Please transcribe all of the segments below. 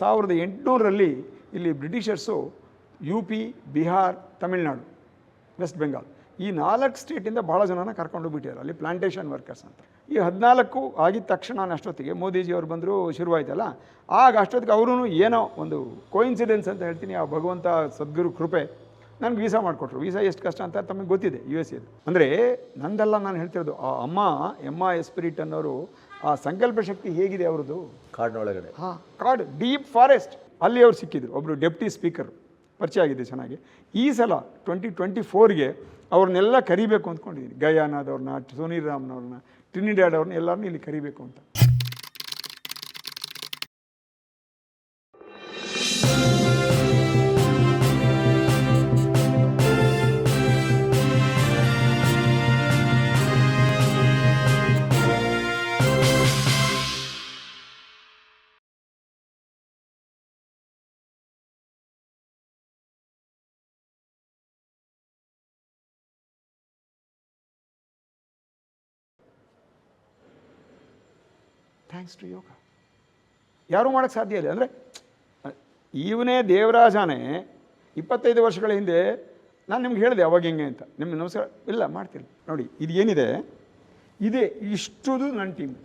ಸಾವಿರದ ಎಂಟುನೂರರಲ್ಲಿ ಇಲ್ಲಿ Britishers U P, Bihar, Tamil Nadu, west Bengal ಈ ನಾಲ್ಕು ಸ್ಟೇಟಿಂದ ಭಾಳ ಜನನ ಕರ್ಕೊಂಡು ಬಿಟ್ಟಿದ್ದಾರೆ. ಅಲ್ಲಿ ಪ್ಲಾಂಟೇಷನ್ ವರ್ಕರ್ಸ್ ಅಂತ. ಈ ಹದಿನಾಲ್ಕು ಆಗಿದ ತಕ್ಷಣ ಅಷ್ಟೊತ್ತಿಗೆ ಮೋದಿಜಿಯವರು ಬಂದರು, ಶುರುವಾಯ್ತಲ್ಲ? ಆಗ ಅಷ್ಟೊತ್ತಿಗೆ ಅವರೂ ಏನೋ ಒಂದು ಕೋಇನ್ಸಿಡೆನ್ಸ್ ಅಂತ ಹೇಳ್ತೀನಿ, ಆ ಭಗವಂತ ಸದ್ಗುರು ಕೃಪೆ ನನಗೆ ವೀಸಾ ಮಾಡಿಕೊಟ್ರು. ವೀಸಾ ಎಷ್ಟು ಕಷ್ಟ ಅಂತ ತಮಗೆ ಗೊತ್ತಿದೆ ಯು ಎಸ್ ಎದು ಅಂದರೆ ನಂದಲ್ಲ ನಾನು ಹೇಳ್ತಿರೋದು, ಆ ಅಮ್ಮ ಎಮ್ಮ ಎಸ್ಪಿರಿಟ್ ಅನ್ನೋರು ಆ ಸಂಕಲ್ಪ ಶಕ್ತಿ ಹೇಗಿದೆ ಅವ್ರದ್ದು? ಕಾಡಿನೊಳಗಡೆ. ಹಾಂ ಕಾಡ್ ಡೀಪ್ ಫಾರೆಸ್ಟ್ ಅಲ್ಲಿ ಅವ್ರು ಸಿಕ್ಕಿದ್ರು. ಒಬ್ಬರು ಡೆಪ್ಟಿ ಸ್ಪೀಕರ್ ಪರಿಚಯ ಆಗಿದೆ ಚೆನ್ನಾಗಿ. ಈ ಸಲ ಟ್ವೆಂಟಿ ಟ್ವೆಂಟಿ ಫೋರ್ಗೆ ಅವ್ರನ್ನೆಲ್ಲ ಕರಿಬೇಕು ಅಂದ್ಕೊಂಡಿದ್ದೀನಿ. ಗಯಾನಾದವ್ರನ್ನ ಸೋನಿ ರಾಮ್ನವ್ರನ್ನ ಟ್ರಿನಿಡ್ಯಾಡ್ ಅವ್ರನ್ನ ಎಲ್ಲರನ್ನೂ ಇಲ್ಲಿ ಕರಿಬೇಕು ಅಂತ. ಥ್ಯಾಂಕ್ಸ್ ಯೋಗ. ಯಾರೂ ಮಾಡೋಕ್ಕೆ ಸಾಧ್ಯ ಇಲ್ಲ. ಅಂದರೆ, ಇವನೇ ದೇವರಾಜನೇ, ಇಪ್ಪತ್ತೈದು ವರ್ಷಗಳ ಹಿಂದೆ ನಾನು ನಿಮ್ಗೆ ಹೇಳಿದೆ ಅವಾಗ ಹೆಂಗೆ ಅಂತ. ನಿಮ್ಗೆ ನಮಸ್ಕಾರ. ಇಲ್ಲ ಮಾಡ್ತೀನಿ ನೋಡಿ, ಇದು ಏನಿದೆ? ಇದೇ ಇಷ್ಟುದು ನನ್ನ ಟೀಮ್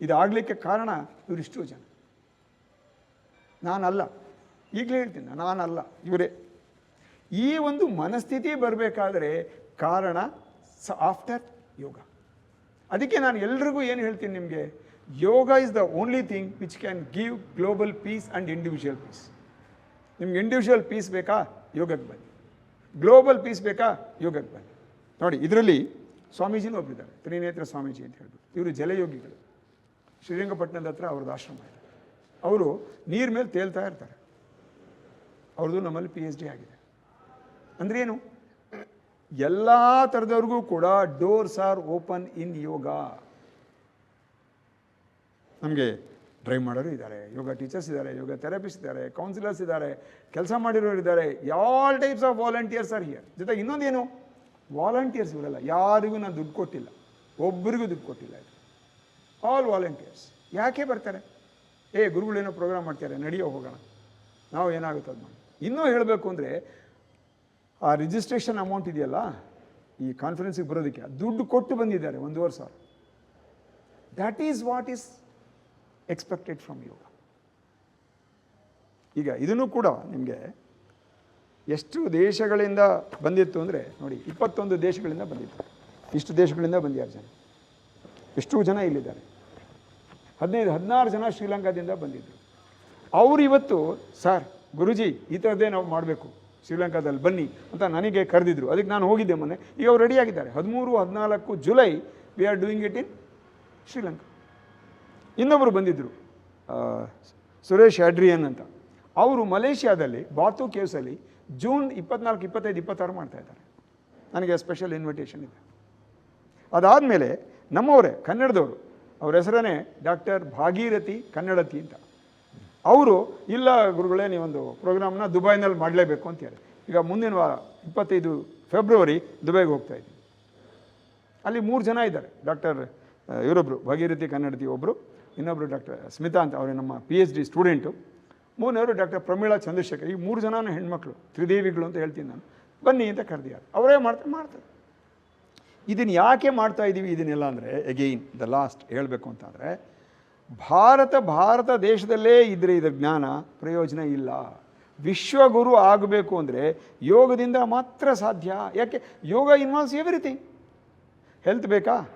ಇದಾಗಲಿಕ್ಕೆ ಕಾರಣ ಇವರಿಷ್ಟು ಜನ. ನಾನಲ್ಲ. ಈಗಲೇ ಹೇಳ್ತೀನಿ, ನಾನಲ್ಲ. ಇವರೇ. ಈ ಒಂದು ಮನಸ್ಥಿತಿ ಬರಬೇಕಾದ್ರೆ ಕಾರಣ ಆಫ್ಟರ್ ಯೋಗ. ಅದಕ್ಕೆ ನಾನು ಎಲ್ರಿಗೂ ಏನು ಹೇಳ್ತೀನಿ ನಿಮಗೆ? Yoga is the only thing which can give global peace and individual peace ನಿಮ್ಗೆ ಇಂಡಿವಿಜುವಲ್ ಪೀಸ್ ಬೇಕಾ? ಯೋಗಕ್ಕೆ ಬನ್ನಿ. ಗ್ಲೋಬಲ್ ಪೀಸ್ ಬೇಕಾ? ಯೋಗಕ್ಕೆ ಬನ್ನಿ. ನೋಡಿ, ಇದರಲ್ಲಿ ಸ್ವಾಮೀಜಿನೂ ಒಬ್ಬರಿದ್ದಾರೆ ತ್ರಿನೇತ್ರ ಸ್ವಾಮೀಜಿ ಅಂತ ಹೇಳ್ಬಿಟ್ಟು. ಇವರು ಜಲಯೋಗಿಗಳು. ಶ್ರೀರಂಗಪಟ್ಟಣದ ಹತ್ರ ಅವ್ರದ್ದು ಆಶ್ರಮ ಇದೆ. ಅವರು ನೀರು ಮೇಲೆ ತೇಲ್ತಾ ಇರ್ತಾರೆ. ಅವ್ರದ್ದು ನಮ್ಮಲ್ಲಿ ಪಿ ಎಚ್ ಡಿ ಆಗಿದೆ. ಅಂದ್ರೆ ಏನು? ಎಲ್ಲ ಥರದವ್ರಿಗೂ ಕೂಡ doors are open in yoga ನಮಗೆ ಡ್ರೈವ್ ಮಾಡೋರು ಇದ್ದಾರೆ. ಯೋಗ ಟೀಚರ್ಸ್ ಇದ್ದಾರೆ ಯೋಗ ಥೆರಪಿಸ್ಟ್ ಇದ್ದಾರೆ ಕೌನ್ಸಿಲರ್ಸ್ ಇದ್ದಾರೆ, ಕೆಲಸ ಮಾಡಿರೋರು ಇದ್ದಾರೆ. All types of volunteers are here ಜೊತೆಗೆ ಇನ್ನೊಂದೇನು? ವಾಲಂಟಿಯರ್ಸ್ ಇವರಲ್ಲ. ಯಾರಿಗೂ ನಾನು ದುಡ್ಡು ಕೊಟ್ಟಿಲ್ಲ. ಒಬ್ಬರಿಗೂ ದುಡ್ಡು ಕೊಟ್ಟಿಲ್ಲ ಇದು. ಆಲ್ ವಾಲಂಟಿಯರ್ಸ್ ಯಾಕೆ ಬರ್ತಾರೆ? ಏ ಗುರುಗಳೇನೋ ಪ್ರೋಗ್ರಾಮ್ ಮಾಡ್ತಾರೆ ನಡೆಯೋ ಹೋಗೋಣ. ನಾವು ಏನಾಗುತ್ತೆ ಅದು ಮಾಡಿ ಇನ್ನೂ ಹೇಳಬೇಕು ಅಂದರೆ, ಆ ರಿಜಿಸ್ಟ್ರೇಷನ್ ಅಮೌಂಟ್ ಇದೆಯಲ್ಲ, ಈ ಕಾನ್ಫರೆನ್ಸಿಗೆ ಬರೋದಕ್ಕೆ ದುಡ್ಡು ಕೊಟ್ಟು ಬಂದಿದ್ದಾರೆ, ಒಂದೂವರೆ ಸಾವಿರ. That is what is expected from yoga ಈಗ ಇದನ್ನು ಕೂಡ ನಿಮಗೆ ಎಷ್ಟು ದೇಶಗಳಿಂದ ಬಂದಿತ್ತು ಅಂದರೆ ನೋಡಿ, ಇಪ್ಪತ್ತೊಂದು ದೇಶಗಳಿಂದ ಬಂದಿತ್ತು. ಇಷ್ಟು ದೇಶಗಳಿಂದ ಬಂದಿದ್ದಾರೆ ಜನ ಎಷ್ಟು ಜನ ಇಲ್ಲಿದ್ದಾರೆ. ಹದಿನೈದು, ಹದಿನಾರು ಜನ ಶ್ರೀಲಂಕಾದಿಂದ ಬಂದಿದ್ದರು ಅವರು ಇವತ್ತು, ಸರ್, ಗುರುಜಿ, ಈ ಥರದ್ದೇ ನಾವು ಮಾಡಬೇಕು. ಶ್ರೀಲಂಕಾದಲ್ಲಿ ಬನ್ನಿ ಅಂತ ನನಗೆ ಕರೆದಿದ್ರು. ಅದಕ್ಕೆ ನಾನು ಹೋಗಿದ್ದೆ ಮೊನ್ನೆ. ಈಗ ಅವ್ರು ರೆಡಿಯಾಗಿದ್ದಾರೆ ಹದಿಮೂರು, ಹದಿನಾಲ್ಕು July we are doing it in Sri Lanka ಇನ್ನೊಬ್ಬರು ಬಂದಿದ್ದರು ಸುರೇಶ್ ಅಡ್ರಿಯನ್ ಅಂತ. ಅವರು ಮಲೇಷ್ಯಾದಲ್ಲಿ, ಬಾತು ಕೇವ್ಸಲ್ಲಿ ಜೂನ್ ಇಪ್ಪತ್ನಾಲ್ಕು, ಇಪ್ಪತ್ತೈದು, ಇಪ್ಪತ್ತಾರು ಮಾಡ್ತಾ ಇದ್ದಾರೆ. ನನಗೆ ಸ್ಪೆಷಲ್ ಇನ್ವಿಟೇಷನ್ ಇದೆ. ಅದಾದಮೇಲೆ ನಮ್ಮವರೇ, ಕನ್ನಡದವರು, ಅವ್ರ ಹೆಸರೇ ಡಾಕ್ಟರ್ ಭಾಗೀರಥಿ ಕನ್ನಡತಿ ಅಂತ. ಅವರು, ಇಲ್ಲ ಗುರುಗಳೇ, ನೀವೊಂದು ಪ್ರೋಗ್ರಾಮ್ನ ದುಬೈನಲ್ಲಿ ಮಾಡಲೇಬೇಕು ಅಂತ ಹೇಳಿ. ಈಗ ಮುಂದಿನ ವಾರ, ಇಪ್ಪತ್ತೈದು ಫೆಬ್ರವರಿ, ದುಬೈಗೆ ಹೋಗ್ತಾ ಇದ್ದೀನಿ. ಅಲ್ಲಿ ಮೂರು ಜನ ಇದ್ದಾರೆ, ಡಾಕ್ಟರ್ ಇವರೊಬ್ಬರು ಭಾಗೀರಥಿ ಕನ್ನಡತಿ ಒಬ್ಬರು ಇನ್ನೊಬ್ಬರು ಡಾಕ್ಟರ್ ಸ್ಮಿತಾ ಅಂತ ಅವರು ನಮ್ಮ ಪಿ ಎಚ್ ಡಿ ಸ್ಟೂಡೆಂಟು ಮೂರನೇವರು ಡಾಕ್ಟರ್ ಪ್ರಮೀಳಾ ಚಂದ್ರಶೇಖರ್. ಈ ಮೂರು ಜನನೂ ಹೆಣ್ಮಕ್ಳು, ತ್ರಿದೇವಿಗಳು ಅಂತ ಹೇಳ್ತೀನಿ ನಾನು. ಬನ್ನಿ ಅಂತ ಕರೆದಿದ್ದಾರೆ ಅವರೇ. ಮಾಡ್ತಾರೆ ಮಾಡ್ತಾರೆ. ಇದನ್ನು ಯಾಕೆ ಮಾಡ್ತಾ ಇದ್ದೀವಿ ಇದನ್ನೆಲ್ಲ ಅಂದರೆ ಎಗೈನ್ ದ ಲಾಸ್ಟ್ ಹೇಳಬೇಕು ಅಂತಂದರೆ, ಭಾರತ ಭಾರತ ದೇಶದಲ್ಲೇ ಇದ್ದರೆ ಇದರ ಜ್ಞಾನ ಪ್ರಯೋಜನ ಇಲ್ಲ. ವಿಶ್ವಗುರು ಆಗಬೇಕು ಅಂದರೆ ಯೋಗದಿಂದ ಮಾತ್ರ ಸಾಧ್ಯ. ಯಾಕೆ? ಯೋಗ ಇನ್ವಾಲ್ವ್ಸ್ ಎವ್ರಿಥಿಂಗ್ ಹೆಲ್ತ್ ಬೇಕಾ?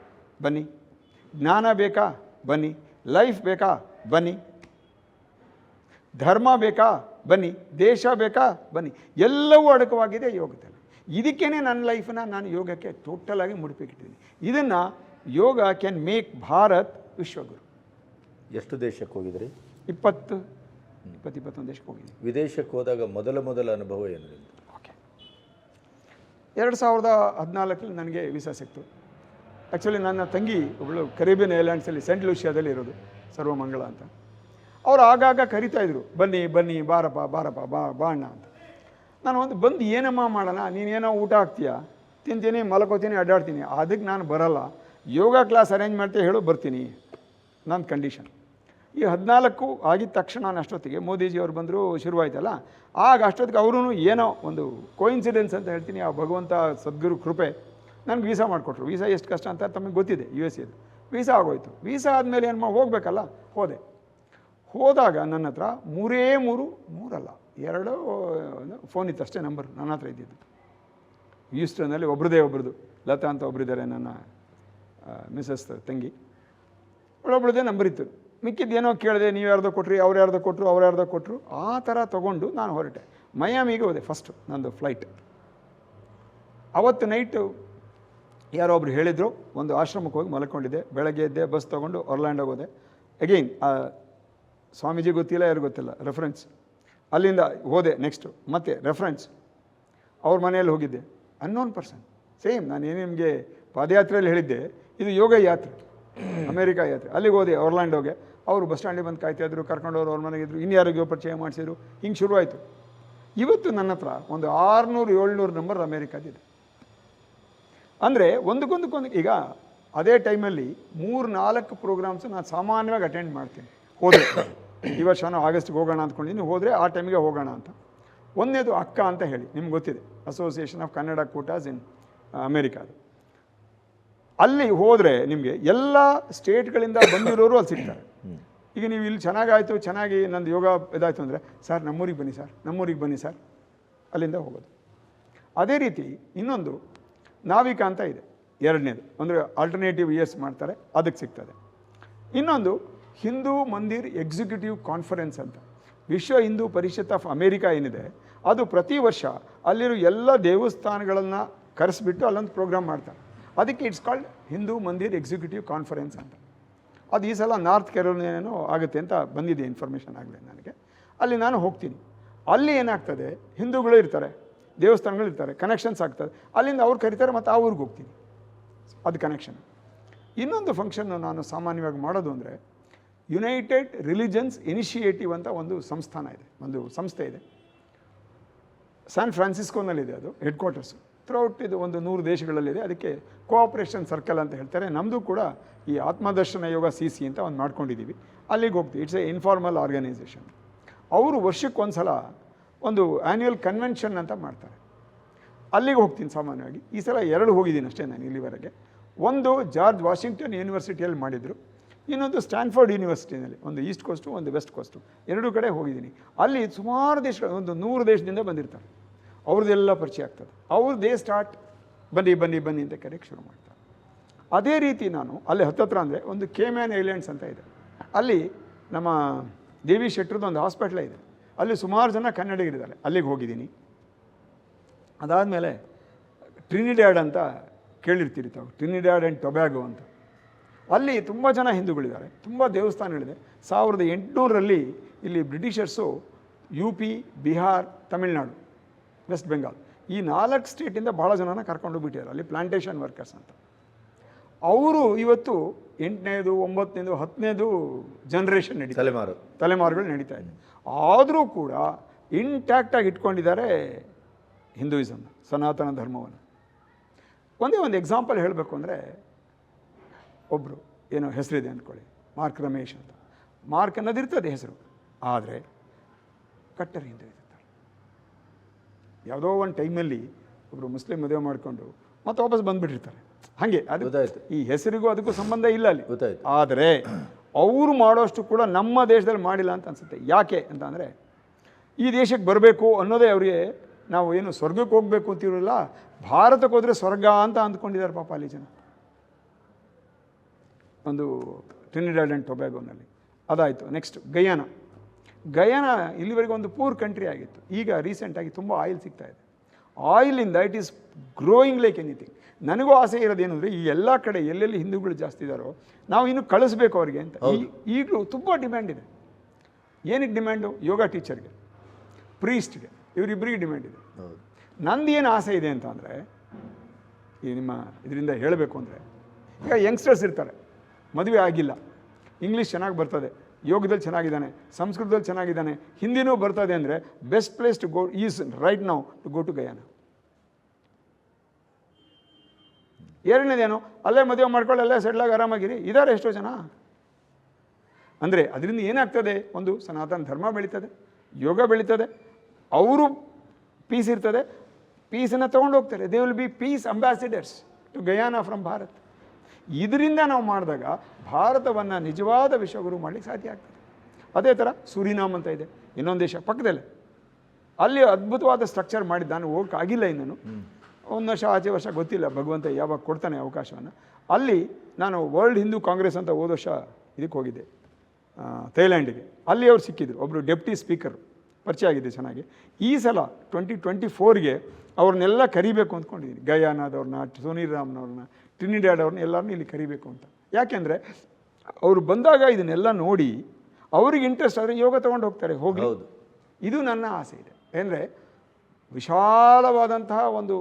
ಬನ್ನಿ. ಜ್ಞಾನ ಬೇಕಾ? ಬನ್ನಿ. ಲೈಫ್ ಬೇಕಾ? ಬನ್ನಿ. ಧರ್ಮ ಬೇಕಾ? ಬನ್ನಿ. ದೇಶ ಬೇಕಾ? ಬನ್ನಿ. ಎಲ್ಲವೂ ಅಡಕವಾಗಿದೆ ಯೋಗದಲ್ಲಿ. ಇದಕ್ಕೇನೆ ನನ್ನ ಲೈಫನ್ನ ನಾನು ಯೋಗಕ್ಕೆ ಟೋಟಲಾಗಿ ಮುಡಿಪಿಟ್ಟಿದ್ದೀನಿ. ಇದನ್ನು ಯೋಗ ಕ್ಯಾನ್ ಮೇಕ್ ಭಾರತ್ ವಿಶ್ವಗುರು. ಎಷ್ಟು ದೇಶಕ್ಕೆ ಹೋಗಿದ್ರಿ? ಇಪ್ಪತ್ತು. ಇಪ್ಪತ್ತು ಇಪ್ಪತ್ತೊಂದು ದೇಶಕ್ಕೆ ಹೋಗಿದ್ದೀನಿ. ವಿದೇಶಕ್ಕೆ ಹೋದಾಗ ಮೊದಲ ಮೊದಲ ಅನುಭವ ಏನು ಓಕೆ ಎರಡು ಸಾವಿರದ ಹದಿನಾಲ್ಕರಲ್ಲಿ ನನಗೆ ವೀಸಾ ಸಿಕ್ತು. ಆ್ಯಕ್ಚುಲಿ ನನ್ನ ತಂಗಿ ಒಬ್ಬಳು ಕರೇಬಿಯನ್ ಐಲ್ಯಾಂಡ್ಸಲ್ಲಿ ಸೆಂಟ್ ಲೂಷಿಯಾದಲ್ಲಿ ಇರೋದು, ಸರ್ವಮಂಗಳ ಅಂತ. ಅವ್ರು ಆಗಾಗ ಕರಿತಾ ಇದ್ರು, ಬನ್ನಿ ಬನ್ನಿ, ಬಾರಪ್ಪ ಬಾರಪ್ಪ, ಬಾ ಬಾ ಅಣ್ಣ ಅಂತ. ನಾನು ಒಂದು, ಬಂದು ಏನಮ್ಮ ಮಾಡೋಣ, ನೀನೇನೋ ಊಟ ಹಾಕ್ತೀಯಾ? ತಿಂತೀನಿ, ಮಲ್ಕೋತೀನಿ, ಅಡ್ಡಾಡ್ತೀನಿ, ಅದಕ್ಕೆ ನಾನು ಬರಲ್ಲ. ಯೋಗ ಕ್ಲಾಸ್ ಅರೇಂಜ್ ಮಾಡ್ತೀಯ ಹೇಳು, ಬರ್ತೀನಿ. ನನ್ನ ಕಂಡೀಷನ್. ಈ ಹದಿನಾಲ್ಕು ಆಗಿದ ತಕ್ಷಣ ನಾನು ಅಷ್ಟೊತ್ತಿಗೆ ಮೋದಿಜಿಯವರು ಬಂದರು, ಶುರುವಾಯ್ತಲ್ಲ? ಆಗ ಅಷ್ಟೊತ್ತಿಗೆ ಅವರೂ ಏನೋ ಒಂದು ಕೋಇನ್ಸಿಡೆನ್ಸ್ ಅಂತ ಹೇಳ್ತೀನಿ, ಆ ಭಗವಂತ ಸದ್ಗುರು ಕೃಪೆ. ನನಗೆ ವೀಸಾ ಮಾಡಿಕೊಟ್ರು. ವೀಸಾ ಎಷ್ಟು ಕಷ್ಟ ಅಂತ ತಮಗೆ ಗೊತ್ತಿದೆ ಯು ಎಸ್ ಎದು ವೀಸಾ ಆಗೋಯ್ತು. ವೀಸಾ ಆದಮೇಲೆ ಏನು ಮಾಡಿ ಹೋಗಬೇಕಲ್ಲ? ಹೋದೆ. ಹೋದಾಗ ನನ್ನ ಹತ್ರ ಮೂರೇ ಮೂರು, ಮೂರಲ್ಲ, ಎರಡು ಫೋನ್ ಇತ್ತು ಅಷ್ಟೇ ನಂಬರ್ ನನ್ನ ಹತ್ರ ಇದ್ದಿದ್ದು. ಈಸ್ಟರ್ನಲ್ಲಿ ಒಬ್ರದೇ ಒಬ್ರದ್ದು ಲತಾ ಅಂತ ಒಬ್ಬರಿದ್ದಾರೆ ನನ್ನ ಮಿಸಸ್ ತಂಗಿ. ಒಳ್ಳೊಬ್ರದ್ದೇ ನಂಬರ್ ಇತ್ತು. ಮಿಕ್ಕಿದ್ದು ಏನೋ ಕೇಳಿದೆ, ನೀವು ಯಾರ್ದೋ ಕೊಟ್ರಿ, ಅವ್ರು ಯಾರ್ದೋ ಕೊಟ್ಟರು ಅವ್ರು ಯಾರ್ದೋ ಕೊಟ್ಟರು ಆ ಥರ ತೊಗೊಂಡು ನಾನು ಹೊರಟೆ. ಮಯಾಮಿಗೆ ಹೋದೆ ಫಸ್ಟು ನಂದು ಫ್ಲೈಟ್ ಅವತ್ತು ನೈಟು ಯಾರೋ ಒಬ್ರು ಹೇಳಿದರು, ಒಂದು ಆಶ್ರಮಕ್ಕೆ ಹೋಗಿ ಮಲ್ಕೊಂಡಿದ್ದೆ. ಬೆಳಗ್ಗೆ ಎದ್ದೆ ಬಸ್ ತೊಗೊಂಡು ಒರ್ಲ್ಯಾಂಡೋಗೆ ಹೋದೆ. ಅಗೈನ್ ಸ್ವಾಮೀಜಿ ಗೊತ್ತಿಲ್ಲ, ಯಾರು ಗೊತ್ತಿಲ್ಲ. ರೆಫರೆನ್ಸ್ ಅಲ್ಲಿಂದ ಹೋದೆ ನೆಕ್ಸ್ಟು ಮತ್ತೆ ರೆಫರೆನ್ಸ್ ಅವ್ರ ಮನೆಯಲ್ಲಿ ಹೋಗಿದ್ದೆ. ಅನ್ನೋನ್ ಪರ್ಸನ್ ಸೇಮ್ ನಾನು ಏನು ನಿಮಗೆ ಪಾದಯಾತ್ರೆಯಲ್ಲಿ ಹೇಳಿದ್ದೆ. ಇದು ಯೋಗ ಯಾತ್ರೆ. ಅಮೇರಿಕಾ ಯಾತ್ರೆ. ಅಲ್ಲಿಗೆ ಹೋದೆ ಒರ್ಲ್ಯಾಂಡೋಗೆ ಅವರು ಬಸ್ ಸ್ಟ್ಯಾಂಡಿಗೆ ಬಂದು ಕಾಯ್ತಾ ಇದ್ರು. ಕರ್ಕೊಂಡವ್ರು ಅವ್ರ ಮನೆಗಿದ್ರು. ಇನ್ಯಾರಿಗೋ ಪರಿಚಯ ಮಾಡಿಸಿದ್ರು. ಹಿಂಗೆ ಶುರುವಾಯಿತು. ಇವತ್ತು ನನ್ನ ಹತ್ರ ಒಂದು ಆರುನೂರು ಏಳ್ನೂರು ನಂಬರ್ ಅಮೇರಿಕಾದಿದೆ. ಅಂದರೆ ಒಂದಕ್ಕೊಂದಕ್ಕೊಂದು ಈಗ ಅದೇ ಟೈಮಲ್ಲಿ ಮೂರು ನಾಲ್ಕು ಪ್ರೋಗ್ರಾಮ್ಸ್ ನಾನು ಸಾಮಾನ್ಯವಾಗಿ ಅಟೆಂಡ್ ಮಾಡ್ತೀನಿ. ಹೋದರೆ, ಈ ವರ್ಷ ನಾನು ಆಗಸ್ಟ್ಗೆ ಹೋಗೋಣ ಅಂದ್ಕೊಂಡಿದ್ದೀನಿ, ಹೋದರೆ ಆ ಟೈಮಿಗೆ ಹೋಗೋಣ ಅಂತ. ಒಂದನೇದು ಅಕ್ಕ ಅಂತ ಹೇಳಿ, ನಿಮ್ಗೆ ಗೊತ್ತಿದೆ association of Kannada Kootas in ಅಮೇರಿಕಾದ ಅಲ್ಲಿ ಹೋದರೆ ನಿಮಗೆ ಎಲ್ಲ ಸ್ಟೇಟ್ಗಳಿಂದ ಬಂದಿರೋರು ಅಲ್ಲಿ ಸಿಗ್ತಾರೆ. ಈಗ ನೀವು ಇಲ್ಲಿ ಚೆನ್ನಾಗಾಯಿತು, ಚೆನ್ನಾಗಿ ನಂದು ಯೋಗ ಇದಾಯಿತು ಅಂದರೆ ಸರ್ ನಮ್ಮೂರಿಗೆ ಬನ್ನಿ ಸರ್ ನಮ್ಮೂರಿಗೆ ಬನ್ನಿ ಸರ್ ಅಲ್ಲಿಂದ ಹೋಗೋದು. ಅದೇ ರೀತಿ ಇನ್ನೊಂದು ನಾವಿಕ ಅಂತ ಇದೆ. ಎರಡನೇದು. ಅಂದರೆ ಆಲ್ಟರ್ನೇಟಿವ್ ಇಯರ್ಸ್ ಮಾಡ್ತಾರೆ, ಅದಕ್ಕೆ ಸಿಗ್ತದೆ. ಇನ್ನೊಂದು, ಹಿಂದೂ ಮಂದಿರ್ ಎಕ್ಸಿಕ್ಯೂಟಿವ್ ಕಾನ್ಫರೆನ್ಸ್ ಅಂತ. ವಿಶ್ವ ಹಿಂದೂ ಪರಿಷತ್ ಆಫ್ ಅಮೇರಿಕಾ ಏನಿದೆ, ಅದು ಪ್ರತಿ ವರ್ಷ ಅಲ್ಲಿರೋ ಎಲ್ಲ ದೇವಸ್ಥಾನಗಳನ್ನು ಕರೆಸ್ಬಿಟ್ಟು ಅಲ್ಲೊಂದು ಪ್ರೋಗ್ರಾಮ್ ಮಾಡ್ತಾರೆ. ಅದಕ್ಕೆ it's called Hindu Mandir executive conference ಅಂತ. ಅದು ಈ ಸಲ ನಾರ್ತ್ ಕೆರೋಲಿನೇನೋ ಆಗುತ್ತೆ ಅಂತ ಬಂದಿದೆ ಇನ್ಫಾರ್ಮೇಷನ್ ಆಗಲಿ ನನಗೆ. ಅಲ್ಲಿ ನಾನು ಹೋಗ್ತೀನಿ. ಅಲ್ಲಿ ಏನಾಗ್ತದೆ, ಹಿಂದೂಗಳು ಇರ್ತಾರೆ. ದೇವಸ್ಥಾನಗಳು ಇರ್ತಾರೆ ಕನೆಕ್ಷನ್ಸ್ ಆಗ್ತದೆ. ಅಲ್ಲಿಂದ ಅವ್ರು ಕರೀತಾರೆ ಮತ್ತು ಆ ಊರಿಗೆ ಹೋಗ್ತೀನಿ. ಅದು ಕನೆಕ್ಷನ್ ಇನ್ನೊಂದು ಫಂಕ್ಷನ್ನು ನಾನು ಸಾಮಾನ್ಯವಾಗಿ ಮಾಡೋದು ಅಂದರೆ ಯುನೈಟೆಡ್ ರಿಲಿಜನ್ಸ್ ಇನಿಷಿಯೇಟಿವ್ ಅಂತ ಒಂದು ಸಂಸ್ಥಾನ ಇದೆ, ಒಂದು ಸಂಸ್ಥೆ ಇದೆ. ಸ್ಯಾನ್ ಫ್ರಾನ್ಸಿಸ್ಕೋನಲ್ಲಿದೆ ಅದು ಹೆಡ್ ಕ್ವಾರ್ಟರ್ಸು ಥ್ರೂಔಟ್ ಇದು ಒಂದು ನೂರು ದೇಶಗಳಲ್ಲಿದೆ, ಅದಕ್ಕೆ ಕೋಆಪ್ರೇಷನ್ ಸರ್ಕಲ್ ಅಂತ ಹೇಳ್ತಾರೆ. ನಮ್ಮದು ಕೂಡ ಈ ಆತ್ಮದರ್ಶನ ಯೋಗ ಸಿ ಸಿ ಅಂತ ಒಂದು ಮಾಡ್ಕೊಂಡಿದ್ದೀವಿ ಅಲ್ಲಿಗೆ ಹೋಗ್ತೀವಿ. ಇಟ್ಸ್ ಎ ಇನ್ಫಾರ್ಮಲ್ ಆರ್ಗನೈಸೇಷನ್ ಅವರು ವರ್ಷಕ್ಕೊಂದು ಸಲ ಒಂದು ಆ್ಯನ್ಯುವಲ್ ಕನ್ವೆನ್ಷನ್ ಅಂತ ಮಾಡ್ತಾರೆ. ಅಲ್ಲಿಗೆ ಹೋಗ್ತೀನಿ ಸಾಮಾನ್ಯವಾಗಿ. ಈ ಸಲ ಎರಡು ಹೋಗಿದ್ದೀನಿ ಅಷ್ಟೇ ನಾನು ಇಲ್ಲಿವರೆಗೆ. ಒಂದು ಜಾರ್ಜ್ ವಾಷಿಂಗ್ಟನ್ ಯೂನಿವರ್ಸಿಟಿಯಲ್ಲಿ ಮಾಡಿದರು. ಇನ್ನೊಂದು ಸ್ಟ್ಯಾನ್ಫರ್ಡ್ ಯೂನಿವರ್ಸಿಟಿನಲ್ಲಿ ಒಂದು ಈಸ್ಟ್ ಕೋಸ್ಟು ಒಂದು ವೆಸ್ಟ್ ಕೋಸ್ಟು ಎರಡೂ ಕಡೆ ಹೋಗಿದ್ದೀನಿ. ಅಲ್ಲಿ ಸುಮಾರು ದೇಶ ಒಂದು ನೂರು ದೇಶದಿಂದ ಬಂದಿರ್ತಾರೆ. ಅವ್ರದ್ದೆಲ್ಲ ಪರಿಚಯ ಆಗ್ತದೆ. ಅವ್ರು ದೇ ಸ್ಟಾರ್ಟ್ ಬನ್ನಿ ಬನ್ನಿ ಬನ್ನಿ ಅಂತ ಕರೆಕ್ಟ್ ಶುರು ಮಾಡ್ತಾರೆ. ಅದೇ ರೀತಿ ನಾನು ಅಲ್ಲಿ ಹತ್ತತ್ರ ಅಂದರೆ ಒಂದು ಕೇಮ್ಯಾನ್ ಐಲ್ಯಾಂಡ್ಸ್ ಅಂತ ಇದೆ. ಅಲ್ಲಿ ನಮ್ಮ ದೇವಿ ಶೆಟ್ಟರದ್ದು ಒಂದು ಹಾಸ್ಪಿಟ್ಲೇ ಇದೆ. ಅಲ್ಲಿ ಸುಮಾರು ಜನ ಕನ್ನಡಿಗರಿದ್ದಾರೆ. ಅಲ್ಲಿಗೆ ಹೋಗಿದ್ದೀನಿ. ಅದಾದಮೇಲೆ ಟ್ರಿನಿಡ್ಯಾಡ್ ಅಂತ ಕೇಳಿರ್ತೀರಿ ತಾವು. ಟ್ರಿನಿಡ್ಯಾಡ್ ಆ್ಯಂಡ್ ಟೊಬ್ಯಾಗೋ ಅಂತ. ಅಲ್ಲಿ ತುಂಬ ಜನ ಹಿಂದೂಗಳಿದ್ದಾರೆ. ತುಂಬ ದೇವಸ್ಥಾನಗಳಿದೆ. ಸಾವಿರದ ಎಂಟುನೂರರಲ್ಲಿ ಇಲ್ಲಿ Britishers U P Bihar Tamil Nadu west Bengal ಈ ನಾಲ್ಕು ಸ್ಟೇಟಿಂದ ಭಾಳ ಜನನ ಕರ್ಕೊಂಡು ಬಿಟ್ಟಿದ್ದಾರೆ ಅಲ್ಲಿ ಪ್ಲಾಂಟೇಷನ್ ವರ್ಕರ್ಸ್ ಅಂತ. ಅವರು ಇವತ್ತು ಎಂಟನೇದು ಒಂಬತ್ತನೇದು ಹತ್ತನೇದು ಜನ್ರೇಷನ್ ನಡೀತಾರೆ ತಲೆಮಾರು. ತಲೆಮಾರುಗಳು ನಡೀತಾ ಇದೆ. ಆದರೂ ಕೂಡ ಇಂಟ್ಯಾಕ್ಟಾಗಿ ಇಟ್ಕೊಂಡಿದ್ದಾರೆ ಹಿಂದೂಯಿಸಮ್ ಸನಾತನ ಧರ್ಮವನ್ನು. ಒಂದೇ ಒಂದು ಎಕ್ಸಾಂಪಲ್ ಹೇಳಬೇಕು ಅಂದರೆ ಒಬ್ಬರು ಏನೋ ಹೆಸರಿದೆ ಅಂದ್ಕೊಳ್ಳಿ ಮಾರ್ಕ್ ರಮೇಶ್ ಅಂತ. ಮಾರ್ಕ್ ಅನ್ನೋದಿರ್ತದೆ ಹೆಸರು. ಆದರೆ ಕಟ್ಟರ್ ಹಿಂದೂ ಇರ್ತಾರೆ ಯಾವುದೋ ಒಂದು ಟೈಮಲ್ಲಿ ಒಬ್ಬರು ಮುಸ್ಲಿಂ ಮದುವೆ ಮಾಡಿಕೊಂಡು ಮತ್ತೆ ವಾಪಸ್ ಬಂದುಬಿಟ್ಟಿರ್ತಾರೆ. ಹಾಗೆ ಅದು ಗೊತ್ತಾಯ್ತು. ಈ ಹೆಸರಿಗೂ ಅದಕ್ಕೂ ಸಂಬಂಧ ಇಲ್ಲ ಅಲ್ಲಿ. ಗೊತ್ತಾಯ್ತು. ಆದರೆ ಅವರು ಮಾಡೋಷ್ಟು ಕೂಡ ನಮ್ಮ ದೇಶದಲ್ಲಿ ಮಾಡಿಲ್ಲ ಅಂತ ಅನಿಸುತ್ತೆ. ಯಾಕೆ ಅಂತ ಅಂದರೆ ಈ ದೇಶಕ್ಕೆ ಬರಬೇಕು ಅನ್ನೋದೇ ಅವರಿಗೆ ನಾವು ಏನು ಸ್ವರ್ಗಕ್ಕೆ ಹೋಗಬೇಕು ಅಂತಿರೋಲ್ಲ ಭಾರತಕ್ಕೆ ಹೋದರೆ ಸ್ವರ್ಗ ಅಂತ ಅಂದ್ಕೊಂಡಿದ್ದಾರೆ ಪಾಪ ಅಲ್ಲಿ ಜನ. ಒಂದು ಟ್ರಿನಿಡಾಲ್ಡ್ ಆ್ಯಂಡ್ ಟೊಬ್ಯಾಗೋನಲ್ಲಿ ಅದಾಯಿತು. ನೆಕ್ಸ್ಟ್ ಗಯಾನ ಗಯಾನ ಇಲ್ಲಿವರೆಗೆ ಒಂದು ಪೂರ್ ಕಂಟ್ರಿ ಆಗಿತ್ತು. ಈಗ ರೀಸೆಂಟಾಗಿ ತುಂಬ ಆಯಿಲ್ ಸಿಗ್ತಾ ಇದೆ. ಆಯಿಲಿಂದ it is growing like anything ನನಗೂ ಆಸೆ ಇರೋದೇನು ಅಂದರೆ ಈ ಎಲ್ಲ ಕಡೆ ಎಲ್ಲೆಲ್ಲಿ ಹಿಂದೂಗಳು ಜಾಸ್ತಿ ಇದ್ದಾರೋ ನಾವು ಇನ್ನು ಕಳಿಸ್ಬೇಕು ಅವ್ರಿಗೆ ಅಂತ. ಈಗಲೂ ತುಂಬ ಡಿಮ್ಯಾಂಡ್ ಇದೆ. ಏನಕ್ಕೆ ಡಿಮ್ಯಾಂಡು ಯೋಗ ಟೀಚರ್ಗೆ ಪ್ರೀಸ್ಟ್ಗೆ ಇವರಿಬ್ಬರಿಗೆ ಡಿಮ್ಯಾಂಡ್ ಇದೆ. ನಂದು ಏನು ಆಸೆ ಇದೆ ಅಂತ ಅಂದರೆ ಈ ನಿಮ್ಮ ಇದರಿಂದ ಹೇಳಬೇಕು ಅಂದರೆ ಈಗ ಯಂಗ್ಸ್ಟರ್ಸ್ ಇರ್ತಾರೆ ಮದುವೆ ಆಗಿಲ್ಲ ಇಂಗ್ಲೀಷ್ ಚೆನ್ನಾಗಿ ಬರ್ತದೆ ಯೋಗದಲ್ಲಿ ಚೆನ್ನಾಗಿದ್ದಾನೆ, ಸಂಸ್ಕೃತದಲ್ಲಿ ಚೆನ್ನಾಗಿದ್ದಾನೆ, ಹಿಂದಿನೂ ಬರ್ತದೆ ಅಂದರೆ best place to go is right now to go to Guyana ಎರಡನೇದೇನು ಅಲ್ಲೇ ಮದುವೆ ಮಾಡ್ಕೊಳ್ಳಿ, ಅಲ್ಲೇ ಸೆಟ್ಲಾಗಿ ಆರಾಮಾಗಿರಿ. ಇದಾರೆ ಎಷ್ಟೋ ಜನ. ಅಂದರೆ ಅದರಿಂದ ಏನಾಗ್ತದೆ? ಒಂದು ಸನಾತನ ಧರ್ಮ ಬೆಳೀತದೆ, ಯೋಗ ಬೆಳೀತದೆ, ಅವರು ಪೀಸ್ ಇರ್ತದೆ ಪೀಸನ್ನು ತೊಗೊಂಡು ಹೋಗ್ತಾರೆ they will be peace ambassadors to Guyana from Bharat ಇದರಿಂದ ನಾವು ಮಾಡಿದಾಗ ಭಾರತವನ್ನು ನಿಜವಾದ ವಿಶ್ವಗುರು ಮಾಡಲಿಕ್ಕೆ ಸಾಧ್ಯ ಆಗ್ತದೆ. ಅದೇ ಥರ ಸುರಿನಾಮ್ ಅಂತ ಇದೆ. ಇನ್ನೊಂದು ದೇಶ ಪಕ್ಕದಲ್ಲೇ. ಅಲ್ಲಿ ಅದ್ಭುತವಾದ ಸ್ಟ್ರಕ್ಚರ್ ಮಾಡಿದ್ದು ನಾನು ಹೋಗೋಕ್ಕಾಗಿಲ್ಲ ಇನ್ನೂ. ಒಂದು ವರ್ಷ ಆಚೆ ವರ್ಷ ಗೊತ್ತಿಲ್ಲ. ಭಗವಂತ ಯಾವಾಗ ಕೊಡ್ತಾನೆ ಅವಕಾಶವನ್ನು. ಅಲ್ಲಿ ನಾನು ವರ್ಲ್ಡ್ ಹಿಂದೂ ಕಾಂಗ್ರೆಸ್ ಅಂತ ಹೋದ ವರ್ಷ ಇದಕ್ಕೆ ಹೋಗಿದ್ದೆ. ಥೈಲ್ಯಾಂಡಿಗೆ. ಅಲ್ಲಿ ಅವ್ರು ಸಿಕ್ಕಿದ್ರು. ಒಬ್ಬರು ಡೆಪ್ಟಿ ಸ್ಪೀಕರ್. ಪರಿಚಯ ಆಗಿದೆ ಚೆನ್ನಾಗಿ. ಈ ಸಲ ಟ್ವೆಂಟಿ ಟ್ವೆಂಟಿ ಫೋರ್ಗೆ ಅವ್ರನ್ನೆಲ್ಲ ಕರಿಬೇಕು ಅಂದ್ಕೊಂಡಿದ್ದೀನಿ ಗಯಾನಾದವ್ರನ್ನ, ಸುನೀಲ್ ರಾಮ್ನವ್ರನ್ನ ಟ್ರಿನಿಡ್ಯಾಡ್ ಅವ್ರನ್ನ ಎಲ್ಲರನ್ನೂ ಇಲ್ಲಿ ಕರಿಬೇಕು ಅಂತ. ಯಾಕೆಂದರೆ ಅವರು ಬಂದಾಗ ಇದನ್ನೆಲ್ಲ ನೋಡಿ ಅವ್ರಿಗೆ ಇಂಟ್ರೆಸ್ಟ್ ಆದರೆ ಯೋಗ ತೊಗೊಂಡು ಹೋಗ್ತಾರೆ ಹೋಗಲಿ. ಹೌದು. ಇದು ನನ್ನ ಆಸೆ ಇದೆ. ಅಂದರೆ ವಿಶಾಲವಾದಂತಹ ಒಂದು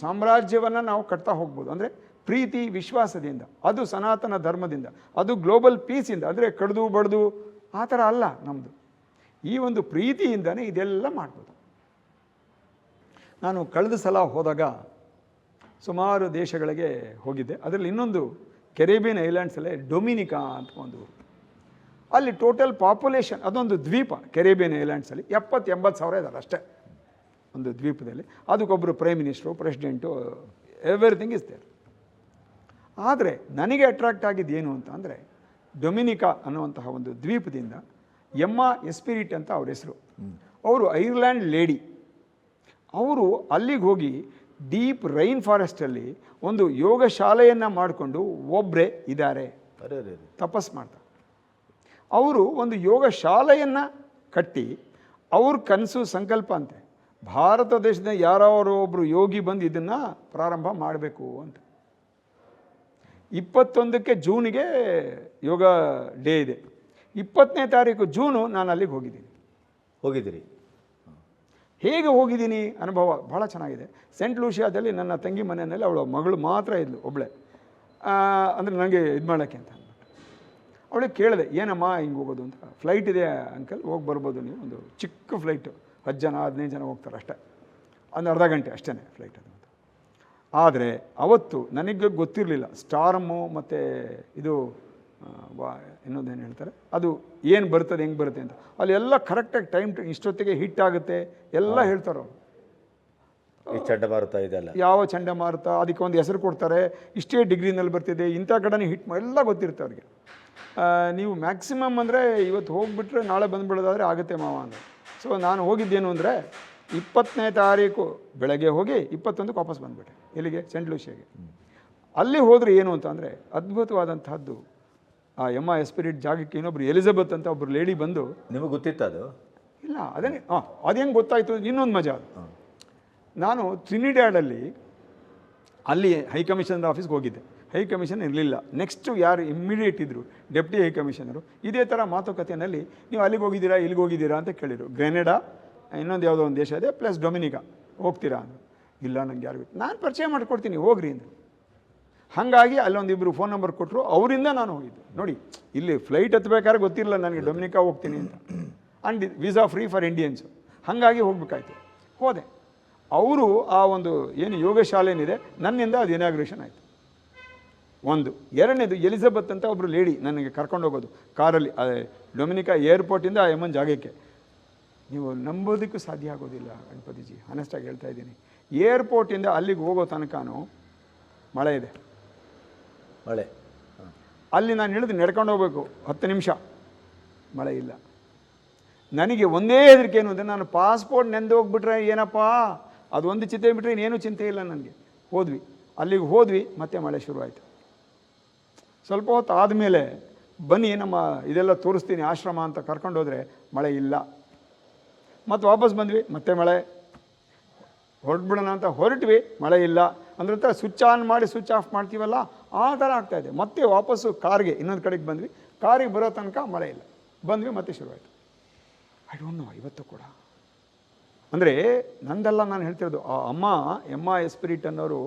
ಸಾಮ್ರಾಜ್ಯವನ್ನು ನಾವು ಕಟ್ತಾ ಹೋಗ್ಬೋದು. ಅಂದರೆ ಪ್ರೀತಿ ವಿಶ್ವಾಸದಿಂದ ಅದು ಸನಾತನ ಧರ್ಮದಿಂದ ಅದು ಗ್ಲೋಬಲ್ ಪೀಸಿಂದ ಅಂದರೆ ಕಡ್ದು ಬಡ್ದು ಆ ಥರ ಅಲ್ಲ ನಮ್ಮದು ಈ ಒಂದು ಪ್ರೀತಿಯಿಂದನೇ ಇದೆಲ್ಲ ಮಾಡ್ಬೋದು. ನಾನು ಕಳೆದ ಸಲ ಹೋದಾಗ ಸುಮಾರು ದೇಶಗಳಿಗೆ ಹೋಗಿದ್ದೆ. ಅದರಲ್ಲಿ ಇನ್ನೊಂದು ಕೆರೇಬಿಯನ್ ಐಲ್ಯಾಂಡ್ಸಲ್ಲೇ ಡೊಮಿನಿಕಾ ಅಂತ ಒಂದು. ಅಲ್ಲಿ ಟೋಟಲ್ ಪಾಪ್ಯುಲೇಷನ್ ಅದೊಂದು ದ್ವೀಪ ಕೆರೇಬಿಯನ್ ಐಲ್ಯಾಂಡ್ಸಲ್ಲಿ. ಎಪ್ಪತ್ತು ಎಂಬತ್ತು ಸಾವಿರ ಇದ್ದಾರೆ ಅಷ್ಟೇ ಒಂದು ದ್ವೀಪದಲ್ಲಿ. ಅದಕ್ಕೊಬ್ಬರು prime minister president everything is there ಆದರೆ ನನಗೆ ಅಟ್ರಾಕ್ಟ್ ಆಗಿದ್ದು ಏನು ಅಂತ ಅಂದರೆ ಡೊಮಿನಿಕಾ ಅನ್ನುವಂತಹ ಒಂದು ದ್ವೀಪದಿಂದ ಎಮ್ಮ ಎಸ್ಪಿರಿಟ್ ಅಂತ ಅವ್ರ ಹೆಸರು. ಅವರು ಐರ್ಲ್ಯಾಂಡ್ ಲೇಡಿ. ಅವರು ಅಲ್ಲಿಗೆ ಹೋಗಿ ಡೀಪ್ ರೈನ್ ಫಾರೆಸ್ಟಲ್ಲಿ ಒಂದು ಯೋಗ ಶಾಲೆಯನ್ನು ಮಾಡಿಕೊಂಡು ಒಬ್ಬರೇ ಇದ್ದಾರೆ. ತಪಸ್ ಮಾಡ್ತಾರೆ ಅವರು ಒಂದು ಯೋಗ ಶಾಲೆಯನ್ನು ಕಟ್ಟಿ ಅವ್ರ ಕನಸು ಸಂಕಲ್ಪ ಅಂತೆ. ಭಾರತ ದೇಶದ ಯಾರೋ ಒಬ್ಬರು ಯೋಗಿ ಬಂದು ಇದನ್ನು ಪ್ರಾರಂಭ ಮಾಡಬೇಕು ಅಂತ. ಇಪ್ಪತ್ತೊಂದಕ್ಕೆ ಜೂನಿಗೆ ಯೋಗ ಡೇ ಇದೆ. ಇಪ್ಪತ್ತನೇ ತಾರೀಕು ಜೂನು ನಾನು ಅಲ್ಲಿಗೆ ಹೋಗಿದ್ದೀನಿ. ಹೋಗಿದ್ದೀರಿ. ಹೇಗೆ ಹೋಗಿದ್ದೀನಿ ಅನುಭವ ಭಾಳ ಚೆನ್ನಾಗಿದೆ. ಸೆಂಟ್ ಲೂಷಿಯಾದಲ್ಲಿ ನನ್ನ ತಂಗಿ ಮನೆಯಲ್ಲಿ ಅವಳ ಮಗಳು ಮಾತ್ರ ಇದ್ಲು ಒಬ್ಬಳೆ ಅಂದರೆ ನನಗೆ ಇದು ಮಾಡೋಕ್ಕೆ ಅಂತ ಅಂದ್ಬಿಟ್ಟು. ಅವಳಿಗೆ ಕೇಳಿದೆ, ಏನಮ್ಮ ಹಿಂಗೆ ಹೋಗೋದು ಅಂತ? ಫ್ಲೈಟ್ ಇದೆ ಅಂಕಲ್ ಹೋಗಿ ಬರ್ಬೋದು ನೀವು. ಒಂದು ಚಿಕ್ಕ ಫ್ಲೈಟು ಹತ್ತು ಜನ ಹದಿನೈದು ಜನ ಹೋಗ್ತಾರೆ ಅಷ್ಟೇ. ಒಂದು ಅರ್ಧ ಗಂಟೆ ಅಷ್ಟೇ ಫ್ಲೈಟ್ ಅದು. ಆದರೆ ಅವತ್ತು ನನಗೆ ಗೊತ್ತಿರಲಿಲ್ಲ. ಸ್ಟಾರಮ್ಮು ಮತ್ತು ಇದು ವಾ ಇನ್ನೊಂದೇನು ಹೇಳ್ತಾರೆ? ಅದು ಏನು ಬರ್ತದೆ ಹೆಂಗೆ ಬರುತ್ತೆ ಅಂತ. ಅಲ್ಲಿ ಎಲ್ಲ ಕರೆಕ್ಟಾಗಿ ಟೈಮ್ ಟು ಇಷ್ಟೊತ್ತಿಗೆ ಹಿಟ್ ಆಗುತ್ತೆ. ಎಲ್ಲ ಹೇಳ್ತಾರೆ ಅವರು. ಈ ಚಂಡಮಾರುತ ಇದೆಲ್ಲ ಯಾವ ಚಂಡಮಾರುತ ಅದಕ್ಕೆ ಒಂದು ಹೆಸರು ಕೊಡ್ತಾರೆ. ಇಷ್ಟೇ ಡಿಗ್ರಿನಲ್ಲಿ ಬರ್ತಿದೆ ಇಂಥ ಕಡೆನೇ ಹಿಟ್ ಎಲ್ಲ ಗೊತ್ತಿರುತ್ತೆ ಅವ್ರಿಗೆ. ನೀವು ಮ್ಯಾಕ್ಸಿಮಮ್ ಅಂದರೆ ಇವತ್ತು ಹೋಗಿಬಿಟ್ರೆ ನಾಳೆ ಬಂದುಬಿಡೋದಾದರೆ ಆಗುತ್ತೆ ಮಾವ ಅಂದರೆ ಸೊ ನಾನು ಹೋಗಿದ್ದೇನು ಅಂದರೆ ಇಪ್ಪತ್ತನೇ ತಾರೀಕು ಬೆಳಗ್ಗೆ ಹೋಗಿ ಇಪ್ಪತ್ತೊಂದಕ್ಕೆ ವಾಪಸ್ ಬಂದುಬಿಟ್ಟೆ ಎಲ್ಲಿಗೆ ಸೆಂಟ್ ಲೂಸಿಯಾಗೆ ಅಲ್ಲಿ ಹೋದರೆ ಏನು ಅಂತ ಅಂದರೆ ಅದ್ಭುತವಾದಂತಹದ್ದು ಆ ಎಮ್ಮ ಎಸ್ಪಿರಿಟ್ ಜಾಗಕ್ಕೆ ಇನ್ನೊಬ್ರು ಎಲಿಜಬೆತ್ ಅಂತ ಒಬ್ರು ಲೇಡಿ ಬಂದು ನಿಮಗೆ ಗೊತ್ತಿತ್ತು ಅದು? ಇಲ್ಲ ಅದೇ ಹಾಂ ಅದು ಹೆಂಗೆ ಗೊತ್ತಾಯಿತು? ಇನ್ನೊಂದು ಮಜಾ ಅದು. ನಾನು ಟ್ರಿನಿಡ್ಯಾಡಲ್ಲಿ ಅಲ್ಲಿ ಹೈ ಕಮಿಷನರ್ ಆಫೀಸ್ಗೆ ಹೋಗಿದ್ದೆ. ಹೈ ಕಮಿಷನ್ ಇರಲಿಲ್ಲ. ನೆಕ್ಸ್ಟು ಯಾರು ಇಮ್ಮಿಡಿಯೇಟ್ ಇದ್ದರು ಡೆಪ್ಟಿ ಹೈ ಕಮಿಷನರು ಇದೇ ಥರ ಮಾತುಕತೆಯಲ್ಲಿ ನೀವು ಅಲ್ಲಿಗೆ ಹೋಗಿದ್ದೀರಾ ಇಲ್ಲಿಗೆ ಹೋಗಿದ್ದೀರಾ ಅಂತ ಕೇಳಿದರು. ಗ್ರೆನೆಡಾ ಇನ್ನೊಂದು ಯಾವುದೋ ಒಂದು ದೇಶ ಇದೆ ಪ್ಲಸ್ ಡೊಮಿನಿಕಾ ಹೋಗ್ತೀರಾ ಅಂದರು. ಇಲ್ಲ ನನಗೆ ಯಾರು ನಾನು ಪರಿಚಯ ಮಾಡಿಕೊಡ್ತೀನಿ ಹೋಗ್ರಿ ಅಂದರು. ಹಾಗಾಗಿ ಅಲ್ಲೊಂದಿಬ್ಬರು ಫೋನ್ ನಂಬರ್ ಕೊಟ್ಟರು ಅವರಿಂದ ನಾನು ಹೋಗಿದ್ದೆ. ನೋಡಿ, ಇಲ್ಲಿ ಫ್ಲೈಟ್ ಹತ್ಬೇಕಾದ್ರೆ ಗೊತ್ತಿರಲಿಲ್ಲ ನನಗೆ ಡೊಮಿನಿಕಾ ಹೋಗ್ತೀನಿ ಅಂತ. And visa free for Indians ಹಾಗಾಗಿ ಹೋಗ್ಬೇಕಾಯ್ತು. ಹೋದೆ. ಅವರು ಆ ಒಂದು ಏನು ಯೋಗ ಶಾಲೆ ಏನಿದೆ, ನನ್ನಿಂದ ಅದು ಇನಾಗ್ರೇಷನ್ ಆಯಿತು. ಒಂದು. ಎರಡನೇದು ಎಲಿಜಬೆತ್ ಅಂತ ಒಬ್ಬರು ಲೇಡಿ ನನಗೆ ಕರ್ಕೊಂಡು ಹೋಗೋದು. ಕಾರಲ್ಲಿ ಡೊಮಿನಿಕಾ ಏರ್ಪೋರ್ಟಿಂದ ಆ ಎಮ್ಮನ್ ಜಾಗಕ್ಕೆ. ನೀವು ನಂಬೋದಕ್ಕೂ ಸಾಧ್ಯ ಆಗೋದಿಲ್ಲ, ಗಣಪತಿಜಿ. ಆನೆಸ್ಟಾಗಿ ಹೇಳ್ತಾ ಇದ್ದೀನಿ. ಏರ್ಪೋರ್ಟಿಂದ ಅಲ್ಲಿಗೆ ಹೋಗೋ ತನಕನೂ ಮಳೆ ಇದೆ. ಮಳೆ. ಅಲ್ಲಿ ನಾನು ಇಳಿದು ನಡ್ಕೊಂಡು ಹೋಗಬೇಕು, ಹತ್ತು ನಿಮಿಷ. ಮಳೆ ಇಲ್ಲ. ನನಗೆ ಒಂದೇ ಹೆದರಿಕೆ ಏನು ಅಂದರೆ ನಾನು ಪಾಸ್ಪೋರ್ಟ್ ನೆಂದು ಹೋಗ್ಬಿಟ್ರೆ ಏನಪ್ಪ? ಅದು ಒಂದು ಚಿಂತೆ ಬಿಟ್ಟರೆ ಇನ್ನೇನು ಚಿಂತೆ ಇಲ್ಲ ನನಗೆ. ಹೋದ್ವಿ. ಅಲ್ಲಿಗೆ ಹೋದ್ವಿ, ಮತ್ತೆ ಮಳೆ ಶುರುವಾಯಿತು. ಸ್ವಲ್ಪ ಹೊತ್ತು ಆದಮೇಲೆ ಬನ್ನಿ ನಮ್ಮ ಇದೆಲ್ಲ ತೋರಿಸ್ತೀನಿ, ಆಶ್ರಮ ಅಂತ ಕರ್ಕೊಂಡು ಹೋದರೆ ಮಳೆ ಇಲ್ಲ. ಮತ್ತು ವಾಪಸ್ ಬಂದ್ವಿ, ಮತ್ತೆ ಮಳೆ. ಹೊರಟ್ಬಿಡೋಣ ಅಂತ ಹೊರಟ್ವಿ, ಮಳೆ ಇಲ್ಲ. ಅಂದ್ರೆ ಹತ್ರ ಸ್ವಿಚ್ ಆನ್ ಮಾಡಿ ಸ್ವಿಚ್ ಆಫ್ ಮಾಡ್ತೀವಲ್ಲ ಆ ಥರ ಆಗ್ತಾಯಿದೆ ಮತ್ತೆ ವಾಪಸ್ಸು ಕಾರ್ಗೆ ಇನ್ನೊಂದು ಕಡೆಗೆ ಬಂದ್ವಿ. ಕಾರಿಗೆ ಬರೋ ತನಕ ಮಳೆ ಇಲ್ಲ. ಬಂದ್ವಿ ಮತ್ತೆ ಶುರುವಾಯಿತು. ಐ ಡೋಂಟ್ ನೋ ಇವತ್ತು ಕೂಡ. ಅಂದರೆ ನಂದೆಲ್ಲ ನಾನು ಹೇಳ್ತಿರೋದು ಆ ಅಮ್ಮ ಎಮ್ಮ ಎಸ್ಪಿರಿಟ್ ಅನ್ನೋರು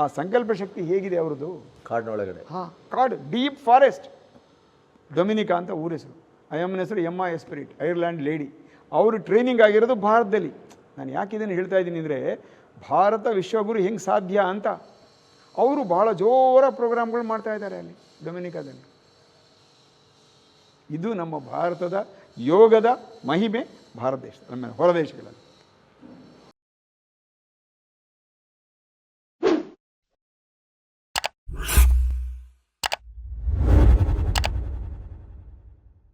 ಆ ಸಂಕಲ್ಪ ಶಕ್ತಿ ಹೇಗಿದೆ ಅವ್ರದ್ದು? ಕಾಡಿನೊಳಗಡೆ. ಹಾಂ ಕಾಡು ಡೀಪ್ ಫಾರೆಸ್ಟ್ ಡೊಮಿನಿಕಾ ಅಂತ ಊರ ಹೆಸರು. ಐ ಎಮ್ಮನ ಹೆಸರು ಎಮ್ಮ ಎಸ್ಪಿರಿಟ್ ಐರ್ಲ್ಯಾಂಡ್ ಲೇಡಿ ಅವರು ಟ್ರೈನಿಂಗ್ ಆಗಿರೋದು ಭಾರತದಲ್ಲಿ. ನಾನು ಯಾಕೆ ಇದನ್ನು ಹೇಳ್ತಾ ಇದ್ದೀನಿ ಅಂದರೆ ಭಾರತ ವಿಶ್ವಗುರು ಹೆಂಗೆ ಸಾಧ್ಯ ಅಂತ ಅವರು ಭಾಳ ಜೋರ ಪ್ರೋಗ್ರಾಮ್ಗಳು ಮಾಡ್ತಾ ಇದ್ದಾರೆ ಅಲ್ಲಿ ಡೊಮಿನಿಕಾದಲ್ಲಿ. ಇದು ನಮ್ಮ ಭಾರತದ ಯೋಗದ ಮಹಿಮೆ, ಭಾರತ ದೇಶ, ನಮ್ಮ ಹೊರ ದೇಶಗಳಲ್ಲಿ.